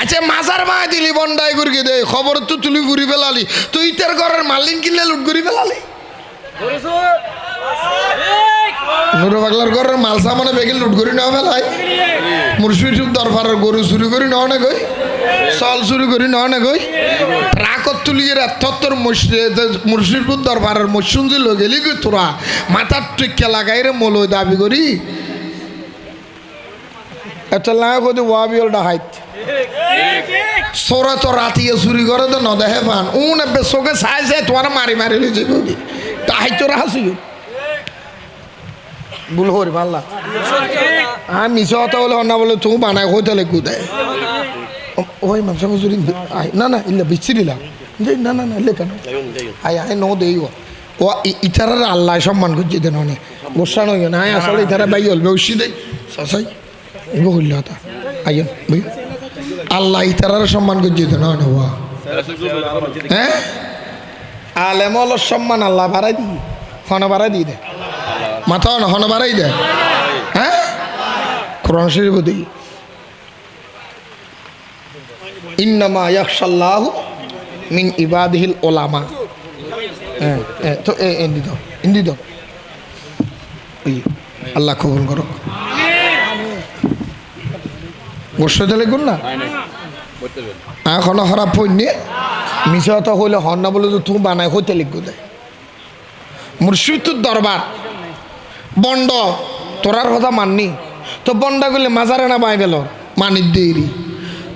আচ্ছা মাজার মা দিলি বন্ডাই করি দে, খবর তো তুলি ঘুরি ফেলালি। তুই তোর ঘরের মালিক কিনলে লুট করি ফেলালি। নুরো পাগলার ঘরের মাল সামানে বেগে লুট করি নেওয়া ফেলাই। মুরসুই সুদ দরবারের গরু চুরি করি নেওয়া না গই চল চুরি করি নেওয়া না গই তুলি মুর্শিদপুর দরবারের গেলি তোরা মাথার টিকা লাগাই রে মলো দাবি করি। একটা লাগা কদি ওয়াবি ওল ডাহাইত সোরা তো রাতিয়ে চুরি করে তো নদেহে পান। উন এবে চোখে চাই তোমার মারি মারি লই যাবি তাহাই তোরা হাসি ভুল করি পারলা হ্যাঁ মিশা কথা বলে অন্য বলে তুমি বানাই হইতে লেগু দেয় ওই মাংস মজুরি না না ইল্লা বিচ্ছি দিলাম না না না, ইল্লে কেন? আই আই, নো দেই ও ইতারার আল্লাহ সম্মান করছে দেন অনেক গোসা নই না আসলে ইতারা বাই হল। বেউসি দেই সসাই তা আল্লাহ ইতারার সম্মান করছে অনেক ওয়া হ্যাঁ আলেম সম্মান আল্লাহ বাড়াই দি হন বাড়াই দিয়ে দে মাথা হন বাড়াই দে হ্যাঁ কোরআন শরীফ দিই ইন্নামা ইয়াকশাল্লাহু মিন ইবাদিহিল ওলামা হ্যাঁ হ্যাঁ, তো এ এন্দি দাও আল্লাহ কবুল করো গোস্ব দিলে গুণ না এখন খারাপ হইনি মিশা তো হইলে হন না বলে তো তুমি বানাই হইতে লিখব দেয় মুর্শিদুর দরবার। বন্ড তোরার কথা মাননি। তো বন্ডা করলে মাজারে না বাই পেল মানির দেরি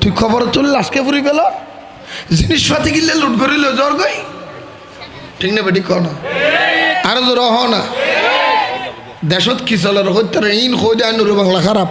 তুই খবর তুল লাশকে ফুরি পেল জিনিসপাতি কিনলে লুট করিল জ্বর গই ঠিক না বেটি কনা আরও জোর হ না। দেশত কি চলে হত্যারে ইন হয়ে যায় নুরু বাংলা খারাপ।